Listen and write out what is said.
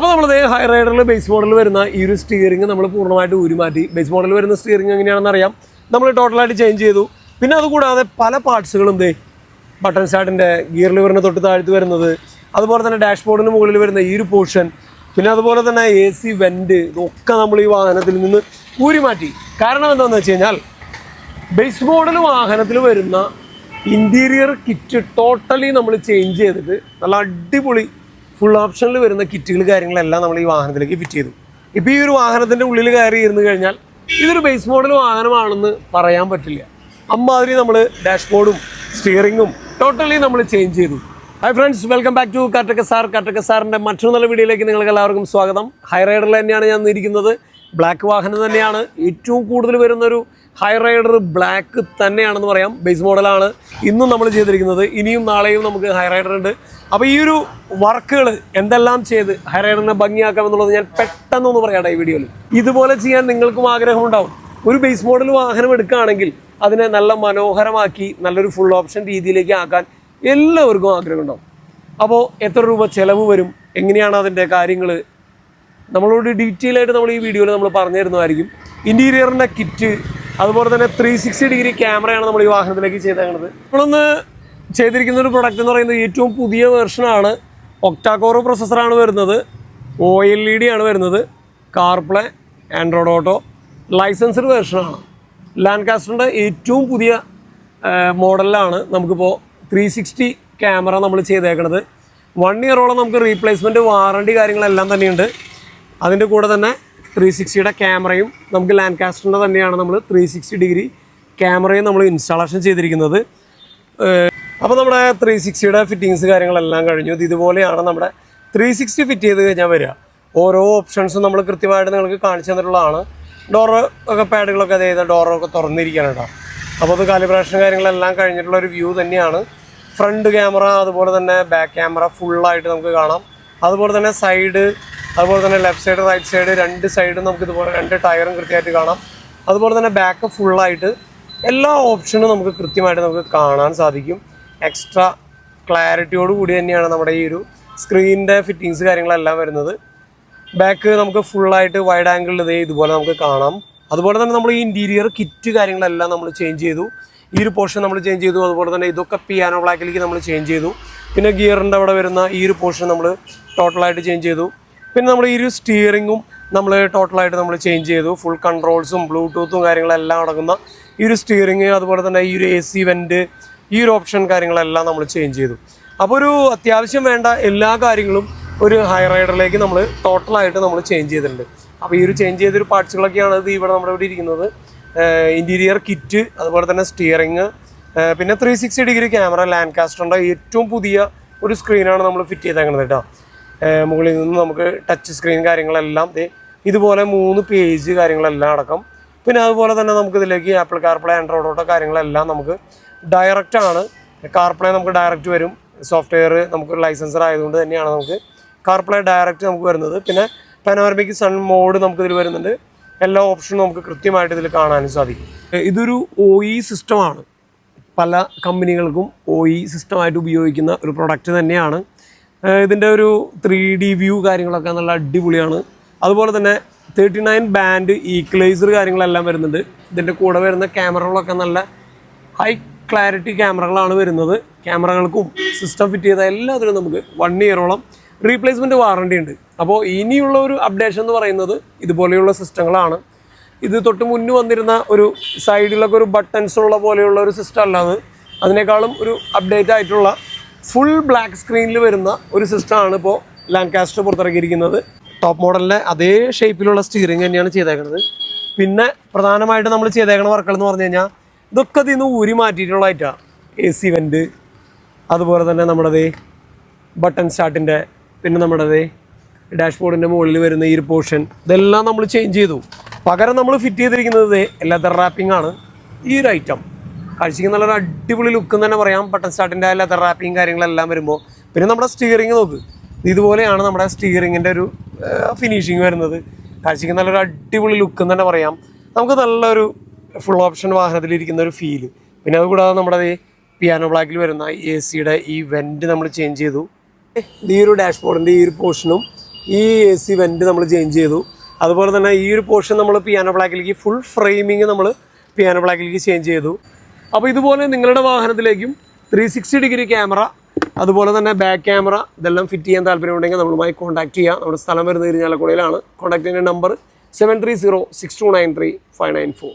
അപ്പോൾ നമ്മൾ high റൈഡറിൽ base മോഡലിൽ വരുന്ന ഈ ഒരു സ്റ്റിയറിംഗ് നമ്മൾ പൂർണമായിട്ട് ഊരിമാറ്റി. ബേസ് മോഡലിൽ വരുന്ന സ്റ്റിയറിംഗ് എങ്ങനെയാണെന്ന് അറിയാം. നമ്മൾ ടോട്ടലായിട്ട് ചേഞ്ച് ചെയ്തു. പിന്നെ അതുകൂടാതെ പല പാർട്സുകളും ദേ ബട്ടൺ സ്റ്റാർട്ടിന്റെ ഗിയർ ലിവറിന് തൊട്ട് താഴ്ത്ത് വരുന്നത്. അതുപോലെ തന്നെ ഡാഷ്ബോർഡിന് മുകളിൽ വരുന്ന ഈ ഒരു പോർഷൻ പിന്നെ അതുപോലെ തന്നെ എ സി വെന്റ് ഇതൊക്കെ നമ്മൾ ഈ വാഹനത്തിൽ നിന്ന് ഊരി മാറ്റി കാരണം എന്താണെന്ന് വെച്ച് കഴിഞ്ഞാൽ ബേസ് മോഡൽ വാഹനത്തിൽ വരുന്ന ഇന്റീരിയർ കിറ്റ് ടോട്ടലി നമ്മൾ ചേഞ്ച് ചെയ്തിട്ട് നല്ല അടിപൊളി ഫുൾ ഓപ്ഷനിൽ വരുന്ന കിറ്റുകൾ കാര്യങ്ങളെല്ലാം നമ്മൾ ഈ വാഹനത്തിലേക്ക് ഫിറ്റ് ചെയ്തു. ഇപ്പോൾ ഈ ഒരു വാഹനത്തിന്റെ ഉള്ളിൽ കയറി ഇരുന്ന് കഴിഞ്ഞാൽ ഇതൊരു ബേസ് മോഡൽ വാഹനമാണെന്ന് പറയാൻ പറ്റില്ല. അമ്മാതിരി നമ്മൾ ഡാഷ്ബോർഡും സ്റ്റിയറിങ്ങും ടോട്ടലി നമ്മൾ ചേഞ്ച് ചെയ്തു. Hi friends welcome back to Kattakka sir Kattakka സാറിന്റെ മറ്റൊരു നല്ല വീഡിയോയിലേക്ക് നിങ്ങൾക്ക് എല്ലാവർക്കും സ്വാഗതം. ഹൈ റൈഡറിൽ തന്നെയാണ് ഞാൻ ഇരിക്കുന്നത്. ബ്ലാക്ക് വാഹനം തന്നെയാണ്. ഏറ്റവും കൂടുതൽ വരുന്നൊരു ഹൈ റൈഡർ ബ്ലാക്ക് തന്നെയാണെന്ന് പറയാം. ബേസ് മോഡലാണ് ഇന്നും നമ്മൾ ചെയ്തിരിക്കുന്നത്. ഇനിയും നാളെയും നമുക്ക് ഹൈ റൈഡർ ഉണ്ട്. അപ്പോൾ ഈ ഒരു വർക്കുകൾ എന്തെല്ലാം ചെയ്ത് ഹൈ റൈഡറിനെ ഭംഗിയാക്കാം എന്നുള്ളത് ഞാൻ പെട്ടെന്നൊന്ന് പറയാട്ടെ ഈ വീഡിയോയിൽ ഇതുപോലെ ചെയ്യാൻ നിങ്ങൾക്കും ആഗ്രഹം ഉണ്ടാവും ഒരു ബേസ് മോഡൽ വാഹനം എടുക്കുകയാണെങ്കിൽ അതിനെ നല്ല മനോഹരമാക്കി നല്ലൊരു ഫുൾ ഓപ്ഷൻ രീതിയിലേക്ക് ആക്കാൻ എല്ലാവർക്കും ആഗ്രഹമുണ്ടാവും. അപ്പോൾ എത്ര രൂപ ചിലവ് വരും? എങ്ങനെയാണ് അതിന്റെ കാര്യങ്ങൾ നമ്മളോട് ഡീറ്റെയിൽ ആയിട്ട് നമ്മൾ ഈ വീഡിയോയിൽ നമ്മൾ പറഞ്ഞു തരുന്നതായിരിക്കും. ഇന്റീരിയറിന്റെ കിറ്റ് അതുപോലെ തന്നെ ത്രീ സിക്സ്റ്റി ഡിഗ്രി ക്യാമറയാണ് നമ്മൾ ഈ വാഹനത്തിലേക്ക് ചെയ്തേക്കുന്നത് നമ്മളൊന്ന് ചെയ്തിരിക്കുന്ന ഒരു പ്രൊഡക്റ്റ് എന്ന് പറയുന്നത് ഏറ്റവും പുതിയ വേർഷനാണ് ഒക്ടാകോർ പ്രൊസസ്സറാണ് വരുന്നത്. ഒ എൽ ഇ ഡി ആണ് വരുന്നത്. കാർപ്ലേ ആൻഡ്രോയിഡ് ഓട്ടോ ലൈസൻസ്ഡ് വേർഷനാണ് ലാൻഡ് കാസ്റ്ററിന്റെ ഏറ്റവും പുതിയ മോഡലിലാണ് നമുക്കിപ്പോൾ ത്രീ സിക്സ്റ്റി ക്യാമറ നമ്മൾ ചെയ്തേക്കണത്. വൺ ഇയറോളം നമുക്ക് റീപ്ലേസ്മെന്റ് വാറണ്ടി കാര്യങ്ങളെല്ലാം തന്നെയുണ്ട്. അതിന്റെ കൂടെ തന്നെ ത്രീ സിക്സ്റ്റിയുടെ ക്യാമറയും നമുക്ക് ലാൻഡ് കാസ്റ്ററിന്റെ തന്നെയാണ് നമ്മൾ ത്രീ സിക്സ്റ്റി ഡിഗ്രി ക്യാമറയും നമ്മൾ ഇൻസ്റ്റാളേഷൻ ചെയ്തിരിക്കുന്നത്. അപ്പോൾ നമ്മുടെ ത്രീ സിക്സ്റ്റിയുടെ ഫിറ്റിങ്സ് കാര്യങ്ങളെല്ലാം കഴിഞ്ഞു. ഇത് ഇതുപോലെയാണ് നമ്മുടെ ത്രീ സിക്സ്റ്റി ഫിറ്റ് ചെയ്ത് കഴിഞ്ഞാൽ വരിക. ഓരോ ഓപ്ഷൻസും നമ്മൾ കൃത്യമായിട്ട് നിങ്ങൾക്ക് കാണിച്ചു തന്നിട്ടുള്ളതാണ്. ഡോർ ഒക്കെ പാഡുകളൊക്കെ അതായത് ഡോറൊക്കെ തുറന്നിരിക്കുകയാണ് കേട്ടോ. അപ്പോൾ അത് കാലിബ്രേഷൻ കാര്യങ്ങളെല്ലാം കഴിഞ്ഞിട്ടുള്ള ഒരു വ്യൂ തന്നെയാണ്. ഫ്രണ്ട് ക്യാമറ അതുപോലെ തന്നെ ബാക്ക് ക്യാമറ ഫുള്ളായിട്ട് നമുക്ക് കാണാം. അതുപോലെ തന്നെ സൈഡ് അതുപോലെ തന്നെ ലെഫ്റ്റ് സൈഡ് റൈറ്റ് സൈഡ് രണ്ട് സൈഡും നമുക്ക് ഇതുപോലെ രണ്ട് ടയറും കൃത്യമായിട്ട് കാണാം. അതുപോലെ തന്നെ ബാക്ക് ഫുള്ളായിട്ട് എല്ലാ ഓപ്ഷനും നമുക്ക് കൃത്യമായിട്ട് നമുക്ക് കാണാൻ സാധിക്കും. എക്സ്ട്രാ ക്ലാരിറ്റിയോട് കൂടി തന്നെയാണ് നമ്മുടെ ഈ ഒരു സ്ക്രീനിന്റെ ഫിറ്റിങ്സ് കാര്യങ്ങളെല്ലാം വരുന്നത്. ബാക്ക് നമുക്ക് ഫുള്ളായിട്ട് വൈഡ് ആംഗിളിൽ ഇതേ ഇതുപോലെ നമുക്ക് കാണാം. അതുപോലെ തന്നെ നമ്മൾ ഈ ഇന്റീരിയർ കിറ്റ് കാര്യങ്ങളെല്ലാം നമ്മൾ ചേഞ്ച് ചെയ്തു. ഈ ഒരു പോർഷൻ നമ്മൾ ചേഞ്ച് ചെയ്തു. അതുപോലെ തന്നെ ഇതൊക്കെ പിയാനോ ബ്ലാക്കിലേക്ക് നമ്മൾ ചേഞ്ച് ചെയ്തു. പിന്നെ ഗിയറിന്റെ അവിടെ വരുന്ന ഈ ഒരു പോർഷൻ നമ്മൾ ടോട്ടലായിട്ട് ചേഞ്ച് ചെയ്തു. പിന്നെ നമ്മൾ ഈ ഒരു സ്റ്റിയറിങ്ങും നമ്മൾ ടോട്ടലായിട്ട് നമ്മൾ ചേഞ്ച് ചെയ്തു. ഫുൾ കൺട്രോൾസും ബ്ലൂടൂത്തും കാര്യങ്ങളെല്ലാം അടങ്ങുന്ന ഈ ഒരു സ്റ്റിയറിങ് അതുപോലെ തന്നെ ഈ ഒരു എ സി വെന്റ് ഈ ഒരു ഓപ്ഷൻ കാര്യങ്ങളെല്ലാം നമ്മൾ ചേഞ്ച് ചെയ്തു. അപ്പോൾ ഒരു അത്യാവശ്യം വേണ്ട എല്ലാ കാര്യങ്ങളും ഒരു ഹൈ റൈഡറിലേക്ക് നമ്മൾ ടോട്ടലായിട്ട് നമ്മൾ ചേഞ്ച് ചെയ്തിട്ടുണ്ട്. അപ്പോൾ ഈ ഒരു ചേഞ്ച് ചെയ്തൊരു പാർട്സുകളൊക്കെയാണ് ഇത് ഇവിടെ നമ്മുടെ ഇവിടെ ഇരിക്കുന്നത്. ഇന്റീരിയർ കിറ്റ് അതുപോലെ തന്നെ സ്റ്റിയറിങ് പിന്നെ three sixty degree camera land കാസ്റ്ററിന്റെ ഏറ്റവും പുതിയ ഒരു സ്ക്രീനാണ് നമ്മൾ ഫിറ്റ് ചെയ്തേക്കുന്നത് കേട്ടോ. മുകളിൽ നിന്ന് നമുക്ക് ടച്ച് സ്ക്രീൻ കാര്യങ്ങളെല്ലാം ഇതുപോലെ മൂന്ന് പേജ് കാര്യങ്ങളെല്ലാം അടക്കം. പിന്നെ അതുപോലെ തന്നെ നമുക്ക് ഇതിലേക്ക് ആപ്പിൾ കാർപ്ലേ ആൻഡ്രോയിഡ് ഓട്ടോ കാര്യങ്ങളെല്ലാം നമുക്ക് ഡയറക്റ്റ് ആണ്. കാർപ്ലേ നമുക്ക് ഡയറക്റ്റ് വരും. സോഫ്റ്റ്വെയർ നമുക്ക് ലൈസൻസർ ആയതുകൊണ്ട് തന്നെയാണ് നമുക്ക് കാർപ്ലേ ഡയറക്റ്റ് നമുക്ക് വരുന്നത്. പിന്നെ പനോരമിക് സൺ മോഡ് നമുക്ക് ഇതിൽ വരുന്നുണ്ട്. എല്ലാ ഓപ്ഷനും നമുക്ക് കൃത്യമായിട്ട് ഇതിൽ കാണാനും സാധിക്കും. ഇതൊരു ഒ ഇ സിസ്റ്റമാണ് പല കമ്പനികൾക്കും ഒ ഇ സിസ്റ്റമായിട്ട് ഉപയോഗിക്കുന്ന ഒരു പ്രൊഡക്റ്റ് തന്നെയാണ്. ഇതിന്റെ ഒരു ത്രീ ഡി വ്യൂ കാര്യങ്ങളൊക്കെ നല്ല അടിപൊളിയാണ്. അതുപോലെ തന്നെ തേർട്ടി നയൻ ബാൻഡ് ഈക്വലൈസർ കാര്യങ്ങളെല്ലാം വരുന്നുണ്ട്. ഇതിന്റെ കൂടെ വരുന്ന ക്യാമറകളൊക്കെ നല്ല ഹൈ ക്ലാരിറ്റി ക്യാമറകളാണ് വരുന്നത്. ക്യാമറകൾക്കും സിസ്റ്റം ഫിറ്റ് ചെയ്ത എല്ലാത്തിനും നമുക്ക് വൺ ഇയറോളം റീപ്ലേസ്മെന്റ് വാറണ്ടി ഉണ്ട്. അപ്പോൾ ഇനിയുള്ള ഒരു അപ്ഡേഷൻ എന്ന് പറയുന്നത് ഇതുപോലെയുള്ള സിസ്റ്റങ്ങളാണ് ഇത് തൊട്ട് മുന്നേ വന്നിരുന്ന ഒരു സൈഡിലൊക്കെ ഒരു ബട്ടൺസ് ഉള്ള പോലെയുള്ള ഒരു സിസ്റ്റം അല്ലാതെ അതിനേക്കാളും ഒരു അപ്ഡേറ്റ് ആയിട്ടുള്ള ഫുൾ ബ്ലാക്ക് സ്ക്രീനിൽ വരുന്ന ഒരു സിസ്റ്റമാണ് ഇപ്പോൾ ലാൻകാസ്റ്റർ പുറത്തിറക്കിയിരിക്കുന്നത് ടോപ്പ് മോഡലിന്റെ അതേ ഷേപ്പിലുള്ള സ്റ്റിയറിംഗ് തന്നെയാണ് ചെയ്തേക്കുന്നത് പിന്നെ പ്രധാനമായിട്ട് നമ്മൾ ചെയ്തേക്കുന്ന വർക്കുകൾ എന്ന് പറഞ്ഞു കഴിഞ്ഞാൽ ഇതൊക്കെ ഇതിൽ നിന്ന് ഊരി മാറ്റിയിട്ടുള്ളതായിട്ടാണ് എ സി വെന്റ് അതുപോലെ തന്നെ നമ്മുടേത് ബട്ടൺ സ്റ്റാർട്ടിന്റെ പിന്നെ നമ്മുടേത് ഡാഷ്ബോർഡിന്റെ മുകളിൽ വരുന്ന ഈ ഒരു പോർഷൻ ഇതെല്ലാം നമ്മൾ ചേഞ്ച് ചെയ്തു. പകരം നമ്മൾ ഫിറ്റ് ചെയ്തിരിക്കുന്നത് ലെതർ റാപ്പിംഗ് ആണ് ഈ ഒരു ഐറ്റം കാഴ്ചയ്ക്ക് നല്ലൊരു അടിപൊളി ലുക്ക് തന്നെ പറയാം. ബട്ടൺ സ്റ്റാർട്ടിന്റെ ലെതർ റാപ്പിങ് കാര്യങ്ങളെല്ലാം വരുമ്പോൾ പിന്നെ നമ്മുടെ സ്റ്റിയറിങ് നോക്ക്. ഇതുപോലെയാണ് നമ്മുടെ സ്റ്റിയറിങ്ങിന്റെ ഒരു ഫിനിഷിങ് വരുന്നത്. കാഴ്ചയ്ക്ക് നല്ലൊരു അടിപൊളി ലുക്ക് തന്നെ പറയാം. നമുക്ക് നല്ലൊരു ഫുൾ ഓപ്ഷൻ വാഹനത്തിലിരിക്കുന്ന ഒരു ഫീൽ പിന്നെ അതുകൂടാതെ നമ്മുടെ ഈ പിയാനോ ബ്ലാക്കിൽ വരുന്ന എ സിയുടെ ഈ വെന്റ് നമ്മൾ ചേഞ്ച് ചെയ്തു. ഈ ഒരു ഡാഷ്ബോർഡിന്റെ ഈ ഒരു പോർഷനും ഈ എ സി വെന്റ് നമ്മൾ ചേഞ്ച് ചെയ്തു. അതുപോലെ തന്നെ ഈ ഒരു പോർഷൻ നമ്മൾ പിയാനോ ബ്ലാക്കിലേക്ക് ഫുൾ ഫ്രെയിമിങ് നമ്മൾ പിയാനോ ബ്ലാക്കിലേക്ക് ചേഞ്ച് ചെയ്തു. അപ്പോൾ ഇതുപോലെ നിങ്ങളുടെ വാഹനത്തിലേക്കും ത്രീ സിക്സ്റ്റി ഡിഗ്രി ക്യാമറ അതുപോലെ തന്നെ ബാക്ക് ക്യാമറ ഇതെല്ലാം ഫിറ്റ് ചെയ്യാൻ താല്പര്യമുണ്ടെങ്കിൽ നമ്മളുമായി കോൺടാക്ട് ചെയ്യാം. നമ്മുടെ സ്ഥലം വരുന്നത് ഇരിഞ്ഞാലക്കുടയിലാണ് കോൺടാക്ട് ചെയ്യുന്ന number seven three zero six two nine three five nine four